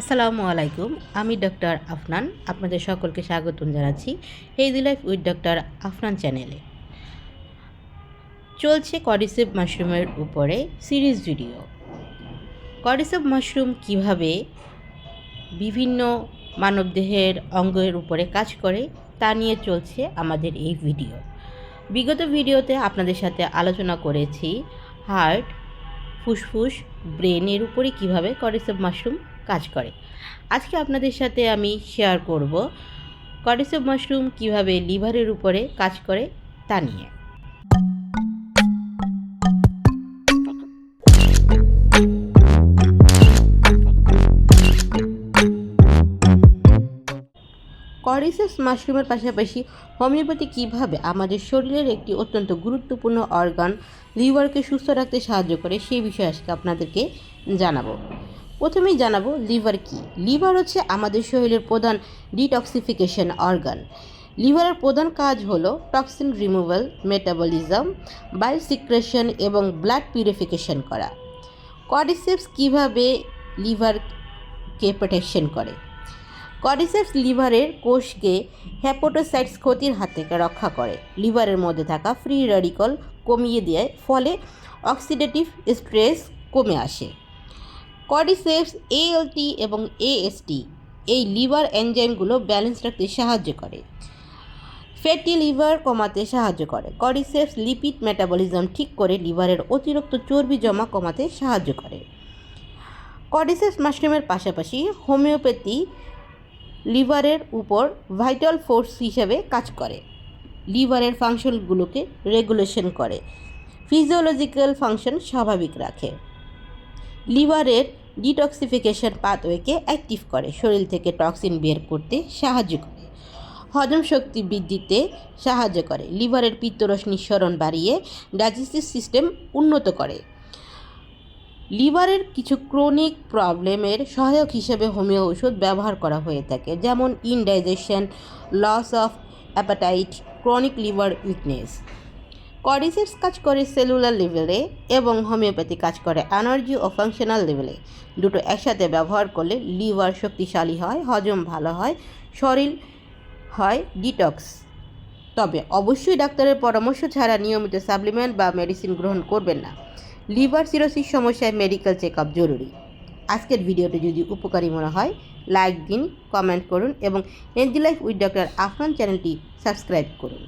আসসালামু আলাইকুম, আমি ডক্টর আফনান, আপনাদের সকলকে স্বাগতম জানাচ্ছি healthy life with doctor Afnan চ্যানেলে। চলছে কডিসেভ মাশরুমের উপরে সিরিজ ভিডিও। কডিসেভ মাশরুম কীভাবে বিভিন্ন মানবদেহের অঙ্গের উপরে কাজ করে, তা নিয়ে চলছে আমাদের এই ভিডিও। বিগত ভিডিওতে আপনাদের সাথে আলোচনা করেছি, হার্ট, ফুসফুস ব্রেনের উপরে কীভাবে কডিসেভ মাশরুম কাজ করে। আজকে আপনাদের সাথে আমি শেয়ার করব কডিসেভ মাশরুম কীভাবে লিভারের উপরে কাজ করে তা নিয়ে। করিসেস মাশরুমের পাশাপাশি হোমিওপ্যাথি কীভাবে আমাদের শরীরের একটি অত্যন্ত গুরুত্বপূর্ণ অর্গান লিভারকে সুস্থ রাখতে সাহায্য করে সেই বিষয়ে আজকে আপনাদেরকে জানাব। প্রথমেই জানাব, লিভার কি? লিভার হচ্ছে আমাদের শরীরের প্রধান ডিটক্সিফিকেশন অর্গান। লিভারের প্রধান কাজ হল toxin removal, metabolism, bile secretion এবং ব্লাড পিউরিফিকেশন করা। কডিসেপস কীভাবে লিভারকে প্রোটেকশন করে? কডিসেপস লিভারের কোষকে হ্যাপোটোসাইটস ক্ষতির হাত থেকে রক্ষা করে। লিভারের মধ্যে থাকা ফ্রি রেডিকল কমিয়ে দেয় ফলে অক্সিডেটিভ স্ট্রেস কমে আসে। কডিসেপস এএলটি এবং এএসটি এই লিভার এনজাইমগুলো ব্যালেন্স রাখতে সাহায্য করে। ফ্যাটি লিভার কমাতে সাহায্য করে। কডিসেপস লিপিড মেটাবলিজম ঠিক করে লিভারের অতিরিক্ত চর্বি জমা কমাতে সাহায্য করে। কডিসেপস মাশরুমের পাশাপাশি হোমিওপ্যাথি লিভারের উপর ভাইটাল ফোর্স হিসেবে কাজ করে। লিভারের ফাংশনগুলোকে রেগুলেশন করে। ফিজিওলজিক্যাল ফাংশন স্বাভাবিক রাখে। লিভারের ডিটক্সিফিকেশন পাথওয়েকে অ্যাক্টিভ করে, শরীর থেকে টক্সিন বের করতে সাহায্য করে। হজম শক্তি বৃদ্ধিতে সাহায্য করে, লিভারের পিত্তরস নিঃসরণ বাড়িয়ে ডাইজেস্টিভ সিস্টেম উন্নত করে। লিভারের কিছু ক্রনিক প্রবলেমের সহায়ক হিসেবে হোমিও ওষুধ ব্যবহার করা হয়ে থাকে, যেমন indigestion, loss of appetite, chronic liver weakness. Cordyceps কাজ করে সেলুলার লেভেলে এবং হোমিওপ্যাথি কাজ করে এনার্জি ও ফাংশনাল লেভেলে দুটো একসাথে ব্যবহার করলে লিভার শক্তিশালী হয়, হজম ভালো হয়, শরীর হয় ডিটক্স তবে অবশ্যই ডাক্তারের পরামর্শ ছাড়া নিয়মিত সাপ্লিমেন্ট বা মেডিসিন গ্রহণ করবেন না। লিভার সিরোসিস সমস্যায় মেডিকেল চেক আপ জরুরি। আজকের ভিডিওটি যদি উপকারী মনে হয় লাইক দিন কমেন্ট করুন এবং NG life with doctor Afran চ্যানেলটি সাবস্ক্রাইব করুন।